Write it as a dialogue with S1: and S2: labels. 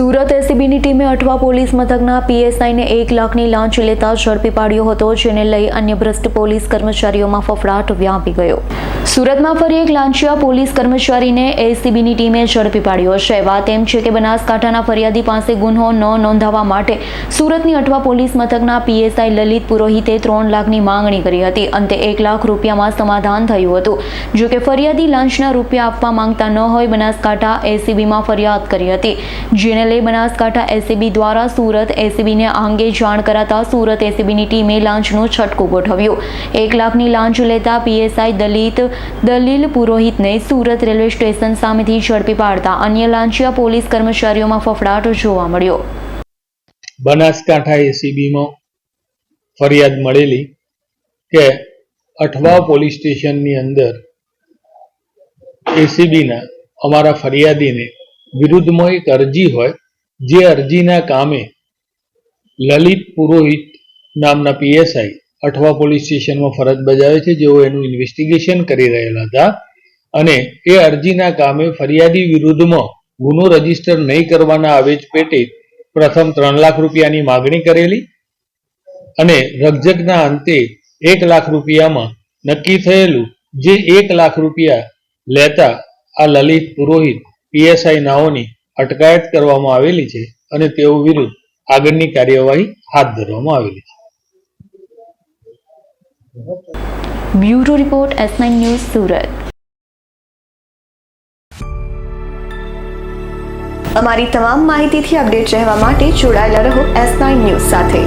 S1: સુરત એસીબીની ટીમે અઠવા પોલીસ મથકના પીએસઆઈને એક લાખની લાંચ લેતા ઝડપી પાડ્યો હતો, જેને લઈ અન્ય ભ્રષ્ટ પોલીસ કર્મચારીઓમાં ફફડાટ વ્યાપી ગયો. સુરતમાં ફરી એક લાંચિયા પોલીસ કર્મચારીને એસીબીની ટીમે ઝડપી પાડ્યો. છે વાત એમ છે કે બનાસકાંઠાના ફરિયાદી પાસે ગુન્હો ન નોંધાવવા માટે સુરતની અઠવા પોલીસ મથકના પીએસઆઈ લલિત પુરોહિતે ત્રણ લાખની માંગણી કરી હતી. અંતે એક લાખ રૂપિયામાં સમાધાન થયું હતું. જો કે ફરિયાદી લાંચના રૂપિયા આપવા માંગતા ન હોય, બનાસકાંઠા એસીબીમાં ફરિયાદ કરી હતી, જેને લઈ બનાસકાંઠા એસીબી દ્વારા સુરત એસીબીને આ અંગે જાણ કરાતા સુરત એસીબીની ટીમે લાંચનો છટકો ગોઠવ્યો. એક લાખની લાંચ લેતા પીએસઆઈ દલિત દલીલ પુરોહિતને સુરત રેલવે સ્ટેશન સામેથી ઝડપી પાડતા અન્ય લાંચિયા પોલીસ કર્મચારીઓમાં ફફડાટ જોવા મળ્યો.
S2: બનાસકાંઠા એસીબીમાં ફરિયાદ મળેલી કે અઠવા પોલીસ સ્ટેશનની અંદર એસીબીના અમારા ફરિયાદીને વિરુદ્ધમાં એક અરજી હોય જે અરજીના કામે લલિત પુરોહિત નામના પીએસઆઈ અઠવા પોલીસ સ્ટેશનમાં ફરજ બજાવે છે, જેઓ એનું ઇન્વેસ્ટિગેશન કરી રહેલા હતા અને એ અરજીના કામે ફરિયાદી વિરુદ્ધમાં ગુનો રજિસ્ટર નહીં કરવાના આવેજ પેટે પ્રથમ ત્રણ લાખ રૂપિયાની માગણી કરેલી અને રકજકના અંતે એક લાખ રૂપિયામાં નક્કી થયેલું જે એક લાખ રૂપિયા લેતા આ લલિત પુરોહિત પીએસઆઈ નાઓની અટકાયત કરવામાં આવેલી છે અને તેઓ વિરુદ્ધ આગળની કાર્યવાહી હાથ ધરવામાં આવેલી છે.
S1: Bureau report S news Surat.
S3: અમારી તમામ માહિતીથી અપડેટ રહેવા માટે જોડાયેલા રહો એસ ન્યૂઝ સાથે.